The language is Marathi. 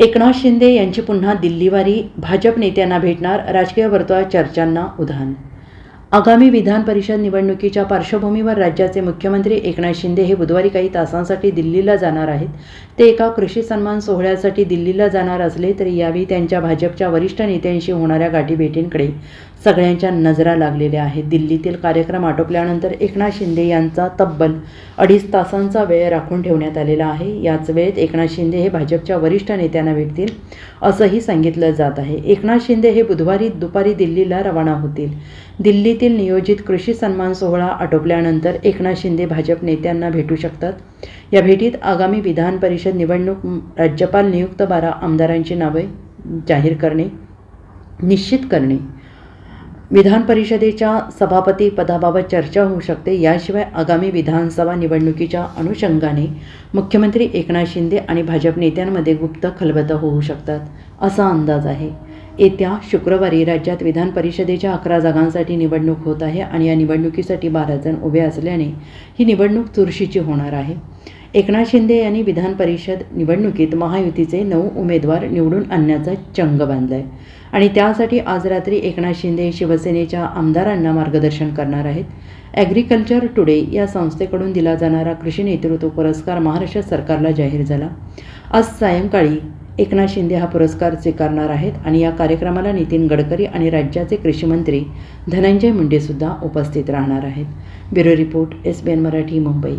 एकनाथ शिंदे यांची पुन्हा दिल्लीवारी. भाजप नेत्यांना भेटणार. राजकीय वर्तुळात चर्चांना उधाण आगामी विधान परिषद निवडणुकीच्या पार्श्वभूमीवर राज्याचे मुख्यमंत्री एकनाथ शिंदे हे बुधवारी काही तासांसाठी दिल्लीला जाणार आहेत. ते एका कृषी सन्मान सोहळ्यासाठी दिल्लीला जाणार असले तरी यावेळी त्यांच्या भाजपच्या वरिष्ठ नेत्यांशी होणाऱ्या गाठीभेटींकडे सगळ्यांच्या नजरा लागलेल्या आहेत. दिल्लीतील कार्यक्रम आटोपल्यानंतर एकनाथ शिंदे यांचा तब्बल अडीच तासांचा वेळ राखून ठेवण्यात आलेला आहे. याच वेळेत एकनाथ शिंदे हे भाजपच्या वरिष्ठ नेत्यांना भेटतील असंही सांगितलं जात आहे. एकनाथ शिंदे हे बुधवारी दुपारी दिल्लीला रवाना होतील. दिल्लीतील नियोजित कृषी सन्मान सोहळा आटोपल्यानंतर एकनाथ शिंदे भाजप नेत्यांना भेटू शकतात. या भेटीत आगामी विधान परिषद निवडणूक राज्यपाल नियुक्त बारा आमदारांची नावे जाहीर करणे निश्चित करणे. विधान परिषदेच्या सभापती पदाबाबत चर्चा होऊ शकते. याशिवाय आगामी विधानसभा निवडणुकीच्या अनुषंगाने मुख्यमंत्री एकनाथ शिंदे आणि भाजप नेत्यांमध्ये गुप्त खलबतं होऊ शकतात असा अंदाज आहे. येत्या शुक्रवारी राज्यात विधान परिषदेच्या अकरा जागांसाठी निवडणूक होत आहे आणि या निवडणुकीसाठी बारा जण उभे असल्याने ही निवडणूक चुरशीची होणार आहे. एकनाथ शिंदे यांनी विधान परिषद निवडणुकीत महायुतीचे नऊ उमेदवार निवडून आणण्याचा चंग बांधला आहे आणि त्यासाठी आज रात्री एकनाथ शिंदे शिवसेनेच्या आमदारांना मार्गदर्शन करणार आहेत. ॲग्रिकल्चर टुडे या संस्थेकडून दिला जाणारा कृषी नेतृत्व पुरस्कार महाराष्ट्र सरकारला जाहीर झाला. आज सायंकाळी एकनाथ शिंदे हा पुरस्कार स्वीकारणार आहेत आणि या कार्यक्रमाला नितीन गडकरी आणि राज्याचे कृषीमंत्री धनंजय मुंडेसुद्धा उपस्थित राहणार आहेत. Bureau report S B N Marathi Mumbai.